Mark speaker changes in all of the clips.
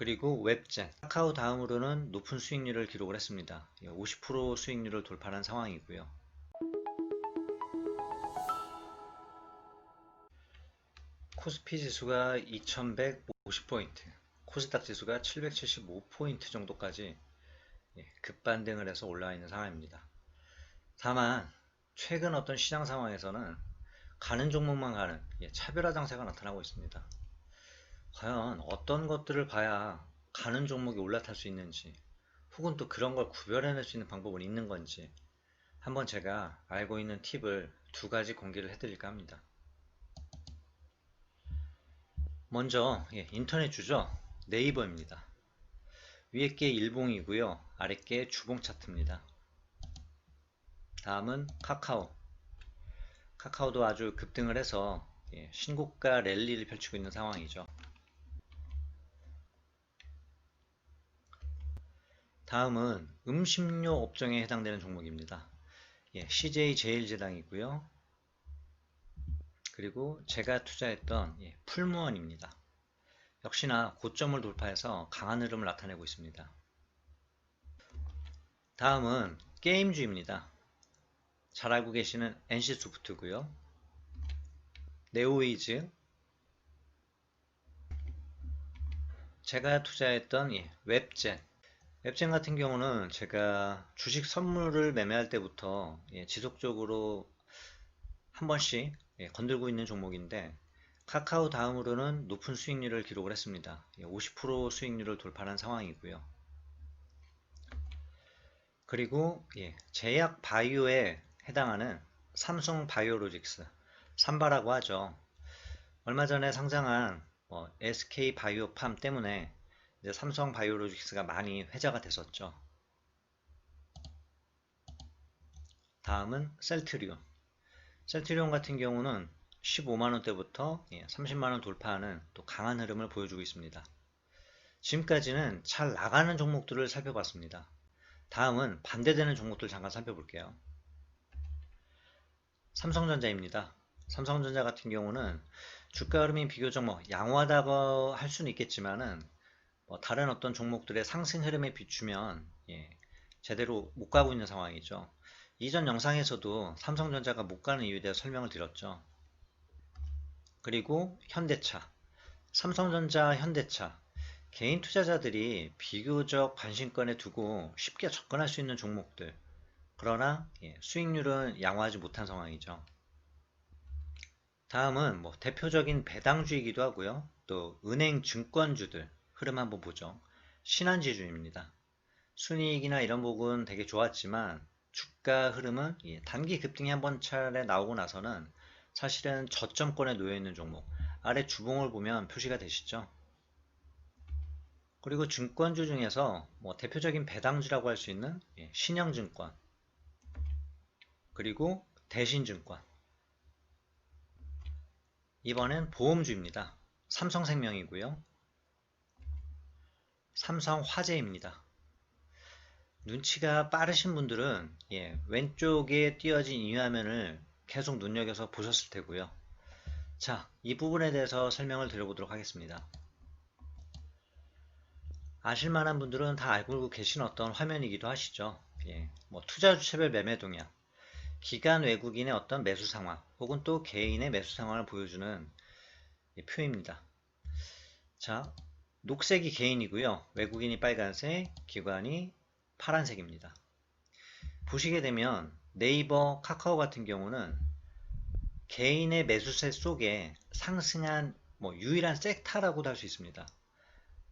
Speaker 1: 그리고 웹젠, 카카오 다음으로는 높은 수익률을 기록을 했습니다. 50% 수익률을 돌파한 상황이고요. 코스피 지수가 2150포인트, 코스닥 지수가 775포인트 정도까지 예, 급반등을 해서 올라와 있는 상황입니다. 다만 최근 어떤 시장 상황에서는 가는 종목만 가는 예, 차별화 장세가 나타나고 있습니다. 과연 어떤 것들을 봐야 가는 종목이 올라탈 수 있는지 혹은 또 그런 걸 구별해낼 수 있는 방법은 있는 건지 한번 제가 알고 있는 팁을 두 가지 공개를 해드릴까 합니다. 먼저 예, 인터넷 주죠. 네이버입니다. 위에 게 일봉이고요. 아래 게 주봉 차트입니다. 다음은 카카오. 카카오도 아주 급등을 해서 예, 신고가 랠리를 펼치고 있는 상황이죠. 다음은 음식료 업종에 해당되는 종목입니다. 예, CJ 제일제당이고요. 그리고 제가 투자했던 예, 풀무원입니다. 역시나 고점을 돌파해서 강한 흐름을 나타내고 있습니다. 다음은 게임주입니다. 잘 알고 계시는 NC소프트고요. 네오이즈 제가 투자했던 예, 웹젠 웹젠 같은 경우는 제가 주식 선물을 매매할 때부터 예, 지속적으로 한 번씩 예, 건들고 있는 종목인데 카카오 다음으로는 높은 수익률을 기록을 했습니다. 50% 예, 수익률을 돌파한 상황이고요. 그리고 예, 제약 바이오에 해당하는 삼성 바이오로직스 삼바라고 하죠. 얼마 전에 상장한 뭐 SK 바이오팜 때문에 이제 삼성 바이오로직스가 많이 회자가 됐었죠. 다음은 셀트리온. 셀트리온 같은 경우는 15만원대부터 30만원 예, 돌파하는 또 강한 흐름을 보여주고 있습니다. 지금까지는 잘 나가는 종목들을 살펴봤습니다. 다음은 반대되는 종목들 잠깐 살펴볼게요. 삼성전자입니다. 삼성전자 같은 경우는 주가 흐름이 비교적 뭐 양호하다고 할 수는 있겠지만은 뭐 다른 어떤 종목들의 상승 흐름에 비추면 예, 제대로 못 가고 있는 상황이죠. 이전 영상에서도 삼성전자가 못 가는 이유에 대해 설명을 드렸죠. 그리고 현대차, 삼성전자, 현대차 개인 투자자들이 비교적 관심권에 두고 쉽게 접근할 수 있는 종목들 그러나 예, 수익률은 양호하지 못한 상황이죠. 다음은 뭐 대표적인 배당주이기도 하고요. 또 은행 증권주들 흐름 한번 보죠. 신한지주입니다. 순이익이나 이런 부분 되게 좋았지만 주가 흐름은 단기 급등이 한 번 차례 나오고 나서는 사실은 저점권에 놓여 있는 종목 아래 주봉을 보면 표시가 되시죠. 그리고 증권주 중에서 뭐 대표적인 배당주라고 할 수 있는 예, 신영증권 그리고 대신증권 이번엔 보험주입니다. 삼성생명이고요. 삼성 화재입니다. 눈치가 빠르신 분들은 예, 왼쪽에 띄어진 이 화면을 계속 눈여겨서 보셨을 테고요. 자, 이 부분에 대해서 설명을 드려보도록 하겠습니다. 아실만한 분들은 다 알고 계신 어떤 화면이기도 하시죠. 예, 뭐 투자 주체별 매매 동향, 기간 외국인의 어떤 매수 상황, 혹은 또 개인의 매수 상황을 보여주는 표입니다. 자, 녹색이 개인이고요. 외국인이 빨간색, 기관이 파란색입니다. 보시게 되면 네이버, 카카오 같은 경우는 개인의 매수세 속에 상승한 뭐 유일한 섹터라고도 할 수 있습니다.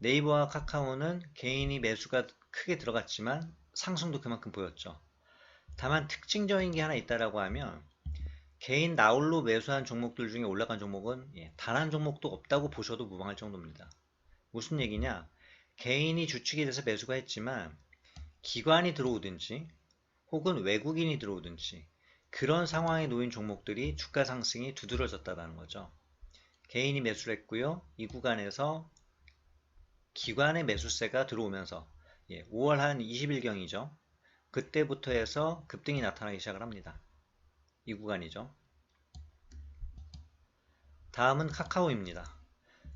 Speaker 1: 네이버와 카카오는 개인이 매수가 크게 들어갔지만 상승도 그만큼 보였죠. 다만 특징적인 게 하나 있다라고 하면 개인 나홀로 매수한 종목들 중에 올라간 종목은 예, 단한 종목도 없다고 보셔도 무방할 정도입니다. 무슨 얘기냐? 개인이 주축이 돼서 매수가 했지만 기관이 들어오든지 혹은 외국인이 들어오든지 그런 상황에 놓인 종목들이 주가 상승이 두드러졌다는 거죠. 개인이 매수를 했고요. 이 구간에서 기관의 매수세가 들어오면서 예, 5월 한 20일경이죠. 그때부터 해서 급등이 나타나기 시작을 합니다. 이 구간이죠. 다음은 카카오입니다.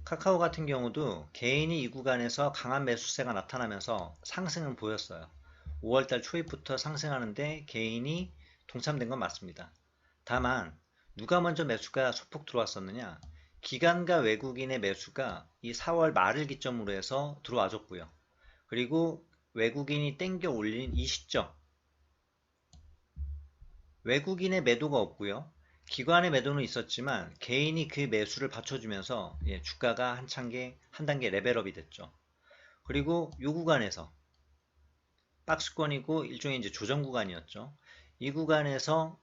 Speaker 1: 카카오 같은 경우도 개인이 이 구간에서 강한 매수세가 나타나면서 상승은 보였어요. 5월달 초입부터 상승하는데 개인이 동참된 건 맞습니다. 다만 누가 먼저 매수가 소폭 들어왔었느냐? 기관과 외국인의 매수가 이 4월 말을 기점으로 해서 들어와줬고요. 그리고 외국인이 땡겨 올린 이 시점 외국인의 매도가 없고요. 기관의 매도는 있었지만 개인이 그 매수를 받쳐주면서 예, 주가가 한 단계, 한 단계 레벨업이 됐죠. 그리고 이 구간에서 박스권이고 일종의 이제 조정 구간이었죠. 이 구간에서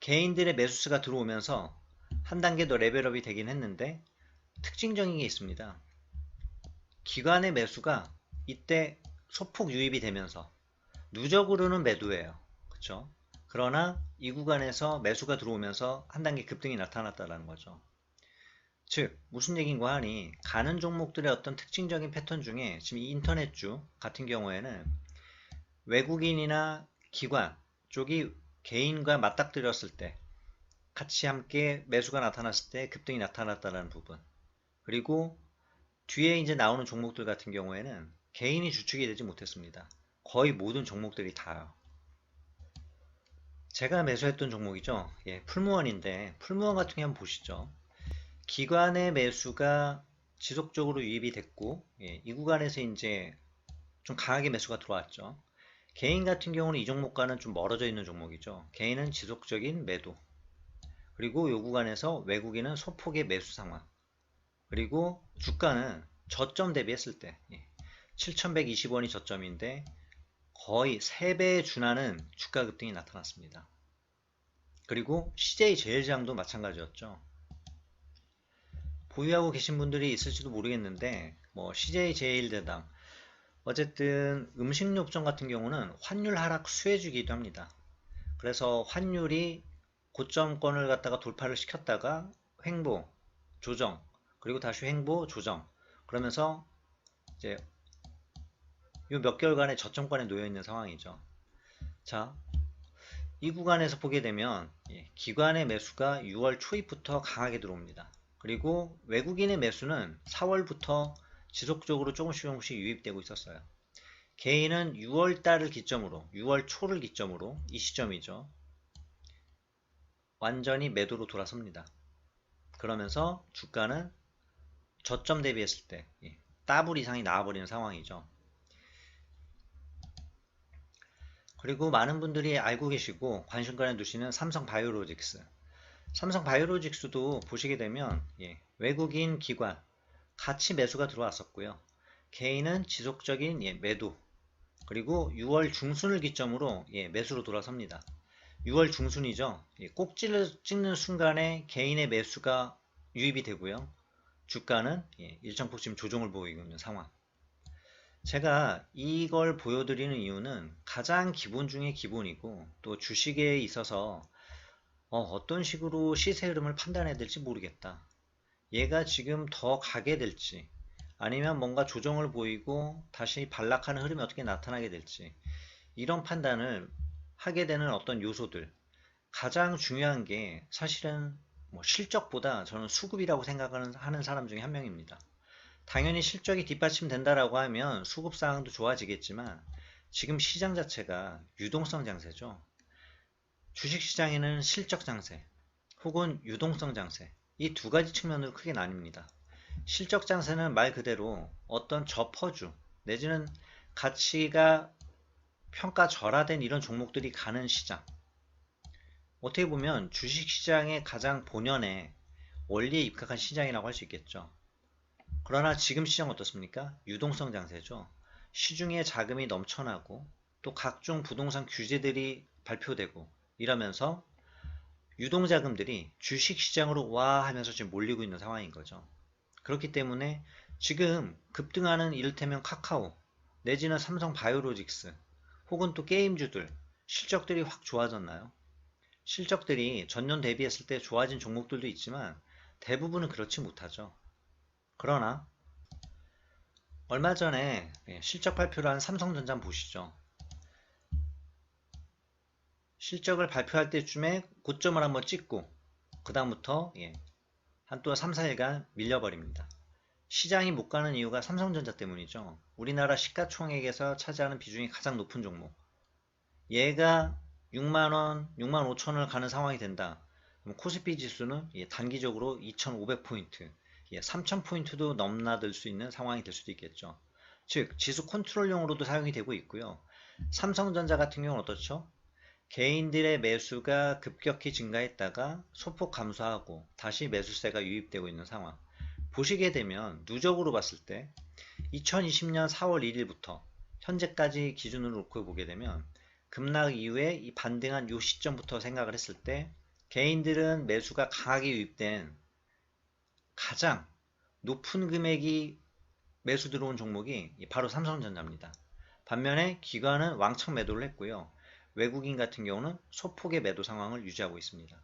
Speaker 1: 개인들의 매수수가 들어오면서 한 단계 더 레벨업이 되긴 했는데 특징적인 게 있습니다. 기관의 매수가 이때 소폭 유입이 되면서 누적으로는 매도예요. 그쵸? 그러나 이 구간에서 매수가 들어오면서 한 단계 급등이 나타났다는 거죠. 즉 무슨 얘기인가 하니 가는 종목들의 어떤 특징적인 패턴 중에 지금 이 인터넷주 같은 경우에는 외국인이나 기관 쪽이 개인과 맞닥뜨렸을 때 같이 함께 매수가 나타났을 때 급등이 나타났다는 부분 그리고 뒤에 이제 나오는 종목들 같은 경우에는 개인이 주축이 되지 못했습니다. 거의 모든 종목들이 다요. 제가 매수했던 종목이죠. 예, 풀무원인데 풀무원 같은 게 한번 보시죠. 기관의 매수가 지속적으로 유입이 됐고 예, 이 구간에서 이제 좀 강하게 매수가 들어왔죠. 개인 같은 경우는 이 종목과는 좀 멀어져 있는 종목이죠. 개인은 지속적인 매도 그리고 이 구간에서 외국인은 소폭의 매수 상황 그리고 주가는 저점 대비했을 때 예, 7120원이 저점인데 거의 3배에 준하는 주가 급등이 나타났습니다. 그리고 CJ 제일장도 마찬가지였죠. 보유하고 계신 분들이 있을지도 모르겠는데 뭐 CJ 제일대당 어쨌든 음식료업종 같은 경우는 환율 하락 수혜주기도 합니다. 그래서 환율이 고점권을 갖다가 돌파를 시켰다가 횡보, 조정, 그리고 다시 횡보, 조정 그러면서 이제 이몇 개월간의 저점권에 놓여 있는 상황이죠. 자, 이 구간에서 보게 되면 예, 기관의 매수가 6월 초입부터 강하게 들어옵니다. 그리고 외국인의 매수는 4월부터 지속적으로 조금씩 조금씩 유입되고 있었어요. 개인은 6월 달을 기점으로 6월 초를 기점으로 이 시점이죠. 완전히 매도로 돌아섭니다. 그러면서 주가는 저점 대비했을 때 예, 더블 이상이 나와버리는 상황이죠. 그리고 많은 분들이 알고 계시고 관심가에 두시는 삼성 바이오로직스. 삼성 바이오로직스도 보시게 되면 예, 외국인 기관 같이 매수가 들어왔었고요. 개인은 지속적인 예, 매도 그리고 6월 중순을 기점으로 예, 매수로 돌아섭니다. 6월 중순이죠. 예, 꼭지를 찍는 순간에 개인의 매수가 유입이 되고요. 주가는 예, 일정폭 지금 조정을 보이고 있는 상황. 제가 이걸 보여드리는 이유는 가장 기본 중에 기본이고 또 주식에 있어서 어, 떤 식으로 시세 흐름을 판단해야 될지 모르겠다. 얘가 지금 더 가게 될지 아니면 뭔가 조정을 보이고 다시 반락하는 흐름이 어떻게 나타나게 될지 이런 판단을 하게 되는 어떤 요소들 가장 중요한 게 사실은 뭐 실적보다 저는 수급이라고 생각하는 하는 사람 중에 한 명입니다. 당연히 실적이 뒷받침된다라고 하면 수급 상황도 좋아지겠지만 지금 시장 자체가 유동성 장세죠. 주식 시장에는 실적 장세 혹은 유동성 장세 이 두 가지 측면으로 크게 나뉩니다. 실적 장세는 말 그대로 어떤 저퍼주 내지는 가치가 평가 절하된 이런 종목들이 가는 시장 어떻게 보면 주식 시장의 가장 본연의 원리에 입각한 시장이라고 할 수 있겠죠. 그러나 지금 시장 어떻습니까? 유동성 장세죠. 시중에 자금이 넘쳐나고 또 각종 부동산 규제들이 발표되고 이러면서 유동 자금들이 주식 시장으로 와 하면서 지금 몰리고 있는 상황인 거죠. 그렇기 때문에 지금 급등하는 이를테면 카카오 내지는 삼성 바이오로직스 혹은 또 게임주들 실적들이 확 좋아졌나요? 실적들이 전년 대비했을 때 좋아진 종목들도 있지만 대부분은 그렇지 못하죠. 그러나 얼마 전에 예, 실적 발표를 한 삼성전자 보시죠. 실적을 발표할 때쯤에 고점을 한번 찍고 그 다음부터 예, 한또 3, 4일간 밀려버립니다. 시장이 못 가는 이유가 삼성전자 때문이죠. 우리나라 시가총액에서 차지하는 비중이 가장 높은 종목. 얘가 6만원, 6만 5천원을 가는 상황이 된다. 코스피 지수는 예, 단기적으로 2,500포인트, 3,000포인트도 넘나들 수 있는 상황이 될 수도 있겠죠. 즉, 지수 컨트롤용으로도 사용이 되고 있고요. 삼성전자 같은 경우는 어떻죠? 개인들의 매수가 급격히 증가했다가 소폭 감소하고 다시 매수세가 유입되고 있는 상황. 보시게 되면 누적으로 봤을 때 2020년 4월 1일부터 현재까지 기준으로 놓고 보게 되면 급락 이후에 이 반등한 요 시점부터 생각을 했을 때 개인들은 매수가 강하게 유입된 가장 높은 금액이 매수 들어온 종목이 바로 삼성전자입니다. 반면에 기관은 왕창 매도를 했고요. 외국인 같은 경우는 소폭의 매도 상황을 유지하고 있습니다.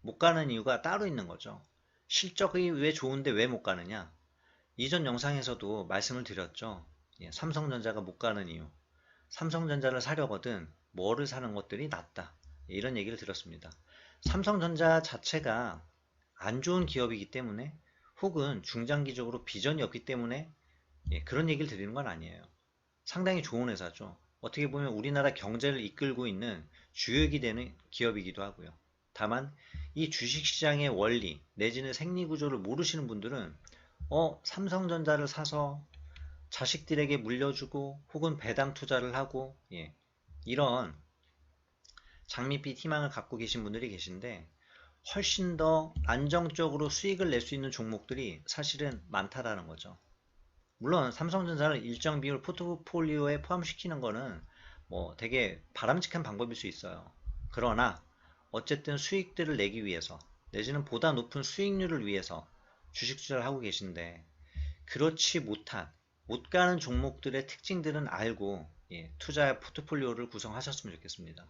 Speaker 1: 못 가는 이유가 따로 있는 거죠. 실적이 왜 좋은데 왜 못 가느냐? 이전 영상에서도 말씀을 드렸죠. 예, 삼성전자가 못 가는 이유. 삼성전자를 사려거든 뭐를 사는 것들이 낫다. 예, 이런 얘기를 들었습니다. 삼성전자 자체가 안 좋은 기업이기 때문에 혹은 중장기적으로 비전이 없기 때문에 예, 그런 얘기를 드리는 건 아니에요. 상당히 좋은 회사죠. 어떻게 보면 우리나라 경제를 이끌고 있는 주역이 되는 기업이기도 하고요. 다만 이 주식시장의 원리 내지는 생리구조를 모르시는 분들은 어 삼성전자를 사서 자식들에게 물려주고 혹은 배당 투자를 하고 예, 이런 장밋빛 희망을 갖고 계신 분들이 계신데 훨씬 더 안정적으로 수익을 낼 수 있는 종목들이 사실은 많다라는 거죠. 물론 삼성전자를 일정 비율 포트폴리오에 포함시키는 거는 뭐 되게 바람직한 방법일 수 있어요. 그러나 어쨌든 수익들을 내기 위해서 내지는 보다 높은 수익률을 위해서 주식 투자를 하고 계신데 그렇지 못한 못 가는 종목들의 특징들은 알고 예, 투자 포트폴리오를 구성하셨으면 좋겠습니다.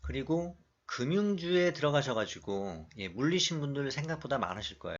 Speaker 1: 그리고 금융주에 들어가셔가지고 예, 물리신 분들 생각보다 많으실 거예요.